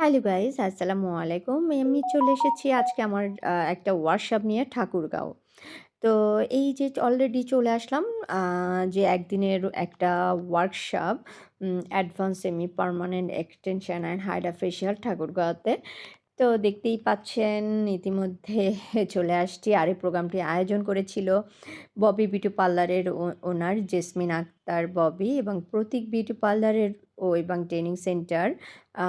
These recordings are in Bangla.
হ্যালো গাইস, আসসালামু আলাইকুম। আমি চলে এসেছি আজকে আমার একটা ওয়ার্কশপ নিয়ে ঠাকুরগাঁও। তো এই যে অলরেডি চলে আসলাম যে একদিনের একটা workshop advance semi permanent extension and hydra facial ঠাকুরগাঁওতে। তো দেখতেই পাচ্ছেন, ইতিমধ্যে চলে আসছি। আর এই প্রোগ্রামটি আয়োজন করেছিল ববি বিউটি পার্লারের ওনার জেসমিন আক্তার ববি এবং প্রতীক বিউটি পার্লারের ও এবং ট্রেনিং সেন্টার।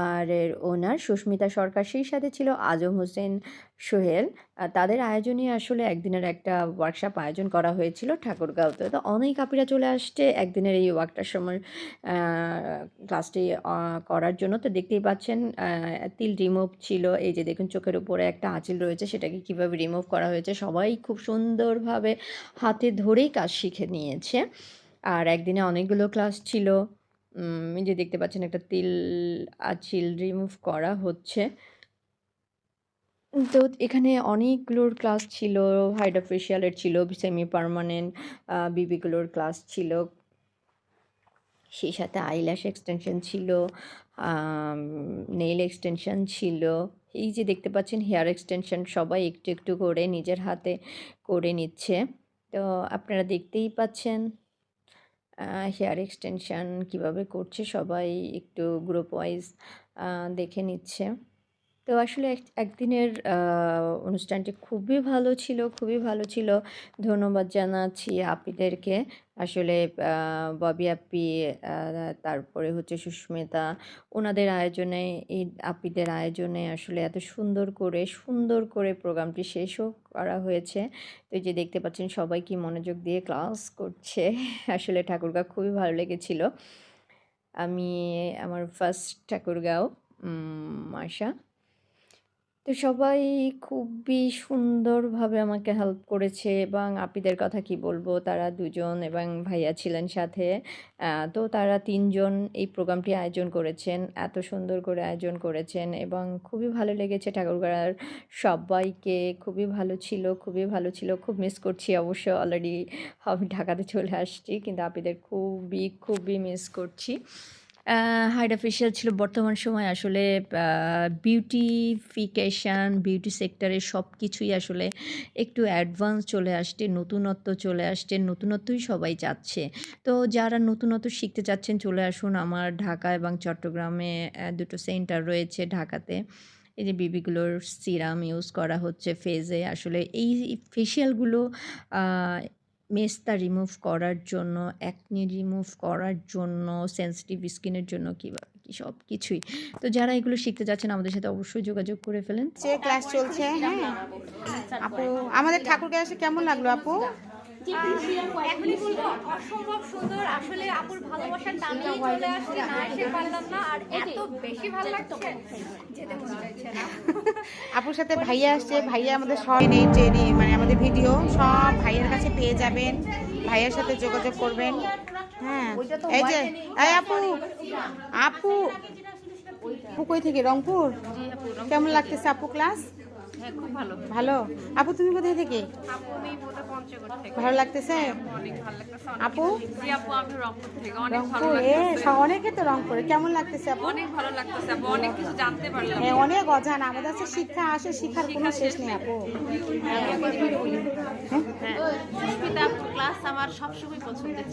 আর এর ওনার সুস্মিতা সরকার, সেই সাথে ছিল আজম হোসেন সোহেল। তাদের আয়োজনে আসলে একদিনের একটা ওয়ার্কশপ আয়োজন করা হয়েছিল ঠাকুরগাঁওতে। তো অনেক আপিরা চলে আসছে একদিনের এই ওয়ার্কটার সময় ক্লাসটি করার জন্য। তো দেখতেই পাচ্ছেন তিল রিমুভ ছিল। এই যে দেখুন, চোখের উপরে একটা আঁচিল রয়েছে, সেটাকে কীভাবে রিমুভ করা হয়েছে, সবাই খুব সুন্দরভাবে হাতে ধরেই কাজ শিখে নিয়েছে। আর একদিনে অনেকগুলো ক্লাস ছিল। যে দেখতে পাচ্ছেন একটা তিল আঁচিল রিমুভ করা হচ্ছে। তো এখানে অনেকগুলোর ক্লাস ছিল হাইড্রা ফেশিয়ালের ছিল সেমি পারমানেন্ট বিবিগুলোর ক্লাস ছিল। সেই সাথে আইল্যাশ এক্সটেনশন ছিল নেইল এক্সটেনশন ছিল। এই যে দেখতে পাচ্ছেন হেয়ার এক্সটেনশন সবাই একটু একটু করে নিজের হাতে করে নিচ্ছে। তো আপনারা দেখতেই পাচ্ছেন হেয়ার এক্সটেনশান কীভাবে করছে সবাই একটু গ্রুপ ওয়াইজ দেখে নিচ্ছে। তো আসলে এক, একদিনের অনুষ্ঠানটি খুবই ভালো ছিল, খুবই ভালো ছিল। ধন্যবাদ জানাচ্ছি আপিদেরকে। আসলে ববি আপি তারপরে হচ্ছে সুস্মিতা ওনাদের আয়োজনে, এই আপিদের আয়োজনে আসলে এত সুন্দর করে সুন্দর করে প্রোগ্রামটি শেষও করা হয়েছে। তো যে দেখতে পাচ্ছেন, সবাই কি মনোযোগ দিয়ে ক্লাস করছে। আসলে ঠাকুরগাঁও খুবই ভালো লেগেছিল। আমি, আমার ফার্স্ট ঠাকুরগাঁও আসা তো সবাই খুবই সুন্দরভাবে আমাকে হেল্প করেছে এবং আপিদের কথা কি বলব? তারা দুজন এবং ভাইয়া ছিলেন সাথে। তো তারা তিনজন এই প্রোগ্রামটি আয়োজন করেছেন, এত সুন্দর করে আয়োজন করেছেন এবং খুবই ভালো লেগেছে ঠাকুরগাঁর সবাইকে। খুবই ভালো ছিল, খুবই ভালো ছিল, খুব মিস করছি অবশ্য অলরেডি আমি ঢাকাতে চলে আসছি, কিন্তু আপিদের খুবই খুবই মিস করছি। হাইড্রা ফেশিয়াল ছিল বর্তমান সময় আসলে বিউটিফিকেশান বিউটি সেক্টরে সব কিছুই আসলে একটু অ্যাডভান্স চলে আসছে, নতুনত্ব চলে আসছে, নতুনত্বই সবাই চাচ্ছে। তো যারা নতুনত্ব শিখতে চাচ্ছেন, চলে আসুন আমার ঢাকা এবং চট্টগ্রামে দুটো সেন্টার রয়েছে ঢাকাতে। এই যে বিবিগুলোর সিরাম ইউজ করা হচ্ছে ফেজে আসলে এই ফেশিয়ালগুলো মেস্তা রিমুভ করার জন্য অ্যাকনি রিমুভ করার জন্য সেন্সিটিভ স্কিনের জন্য কীভাবে কি সব কিছুই। তো যারা এগুলো শিখতে যাচ্ছেন আমাদের সাথে অবশ্যই যোগাযোগ করে ফেলেন। যে ক্লাস চলছে হ্যাঁ। আপু আমাদের ঠাকুরকে এসে কেমন লাগল আপু? এখনই বলব অসম্ভব সুন্দর। আসলে আপুর ভালোবাসার টানেই চলে আসছে না এসে পারলাম না আর এত বেশি ভালো লাগছে। যেতে মন চাইছে না। আপুর সাথে ভাইয়া আসছে ভাইয়া আমাদের সব নেই ট্রেনি মানে ভিডিও সব ভাইয়ের কাছে পেয়ে যাবেন ভাইয়ের সাথে যোগাযোগ করবেন। হ্যাঁ এই যে এই আপু আপু পুকুই কই থেকে? রংপুর? কেমন লাগতেছে আপু ক্লাস ভালো। ভালো? আপু তুমি কোথায় থেকে? ভালো লাগতেছে? আপু? অনেক তো রংপুরে। কেমন লাগতেছে অনেক ভালো লাগতেছে অনেক কিছু জানতে পারলাম। হ্যাঁ অনেক অজানা। আমাদের কাছে শিক্ষা আসে শিক্ষার কোনো শেষ নেই আপু। হ্যাঁ ক্লাস আমার সবসময়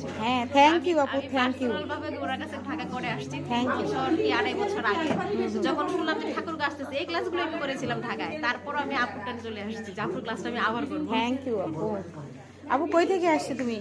ছিল। হ্যাঁ থ্যাংক ইউ আপু থ্যাংক ইউ ভাবে ওনার কাছে ঢাকা করে আসছি। Thank you. বছর কি আড়াই বছর আগে। যখন শুনলাম যে ঠাকুর আসতেছে এই ক্লাসগুলো আমি করেছিলাম ঢাকায়। তারপর আমি আপুর টানে চলে আসছি। জাফর ক্লাসটা আমি আবার করব। থ্যাংক ইউ আপু। আপু কই থেকে আসছে তুমি?